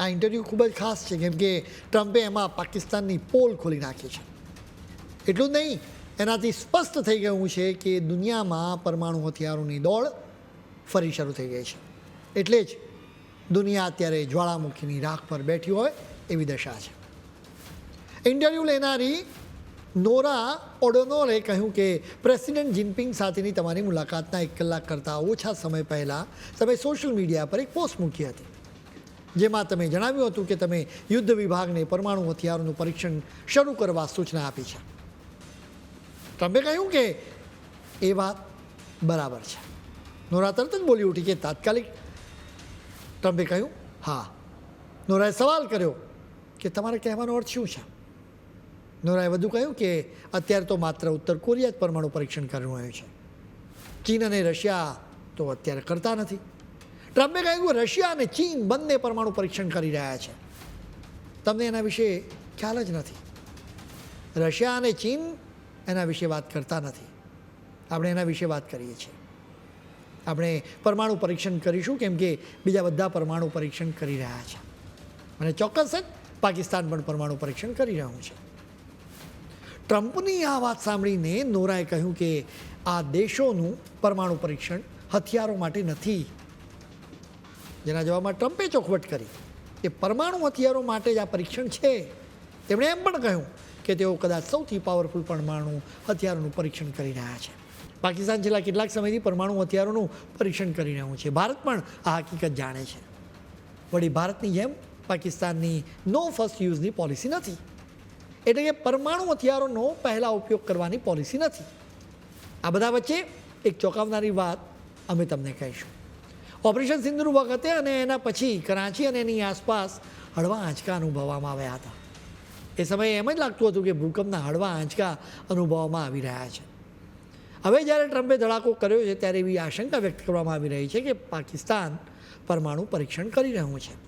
આ ઇન્ટરવ્યૂ ખૂબ જ ખાસ છે, કેમ કે ટ્રમ્પે એમાં પાકિસ્તાનની પોલ ખોલી નાખી છે. એટલું જ નહીં, એનાથી સ્પષ્ટ થઈ ગયું છે કે દુનિયામાં પરમાણુ હથિયારોની દોડ ફરી શરૂ થઈ ગઈ છે. એટલે જ દુનિયા અત્યારે જ્વાળામુખીની રાખ પર બેઠી હોય એવી દશા છે. ઇન્ટરવ્યૂ લેનારી નોરા ઓડોનોરે કહ્યું કે પ્રેસિડેન્ટ જિનપિંગ સાથેની તમારી મુલાકાતના એક કલાક કરતાં ઓછા સમય પહેલાં તમે સોશિયલ મીડિયા પર એક પોસ્ટ મૂકી હતી. જેમાં તમે જણાવ્યું હતું કે તમે યુદ્ધ વિભાગને પરમાણુ હથિયારોનું પરીક્ષણ શરૂ કરવા સૂચના આપી છે. તમે કહ્યું કે એ વાત બરાબર છે. નોરા તરત જ બોલી ઉઠી કે તાત્કાલિક ટ્રમ્પે કહ્યું, હા. નોરાએ સવાલ કર્યો કે તમારે કહેવાનો અર્થ શું છે? નોરાએ વધુ કહ્યું કે અત્યારે તો માત્ર ઉત્તર કોરિયા જ પરમાણુ પરીક્ષણ કરવું આવ્યું છે. ચીન અને રશિયા તો અત્યારે કરતા નથી. ટ્રમ્પે કહ્યું કે રશિયા અને ચીન બંને પરમાણુ પરીક્ષણ કરી રહ્યા છે. તમને એના વિશે ખ્યાલ જ નથી. રશિયા અને ચીન એના વિશે વાત કરતા નથી. આપણે એના વિશે વાત કરીએ છીએ. આપણે પરમાણુ પરીક્ષણ કરીશું કેમ કે બીજા બધા પરમાણુ પરીક્ષણ કરી રહ્યા છે. અને ચોક્કસ જ પાકિસ્તાન પણ પરમાણુ પરીક્ષણ કરી રહ્યું છે. ટ્રમ્પની આ વાત સાંભળીને નોરાએ કહ્યું કે આ દેશોનું પરમાણુ પરીક્ષણ હથિયારો માટે નથી. જેના જવાબમાં ટ્રમ્પે ચોખવટ કરી કે પરમાણુ હથિયારો માટે જ આ પરીક્ષણ છે. તેમણે એમ પણ કહ્યું કે તેઓ કદાચ સૌથી પાવરફુલ પરમાણુ હથિયારોનું પરીક્ષણ કરી રહ્યા છે. પાકિસ્તાન છેલ્લા કેટલાક સમયથી પરમાણુ હથિયારોનું પરીક્ષણ કરી રહ્યું છે. ભારત પણ આ હકીકત જાણે છે. વળી ભારતની જેમ પાકિસ્તાનની નો ફર્સ્ટ યુઝની પોલિસી નથી. એટલે કે પરમાણુ હથિયારોનો પહેલાં ઉપયોગ કરવાની પોલિસી નથી. આ બધા વચ્ચે એક ચોંકાવનારી વાત અમે તમને કહીશું. ઓપરેશન સિંદુર વખતે અને એના પછી કરાંચી અને એની આસપાસ હળવા આંચકા અનુભવવામાં આવ્યા હતા. એ સમયે એમ જ લાગતું હતું કે ભૂકંપના હળવા આંચકા અનુભવવામાં આવી રહ્યા છે. હવે જ્યારે ટ્રમ્પે ધડાકો કર્યો છે ત્યારે એવી આશંકા વ્યક્ત કરવામાં આવી રહી છે કે પાકિસ્તાન પરમાણુ પરીક્ષણ કરી રહ્યું છે.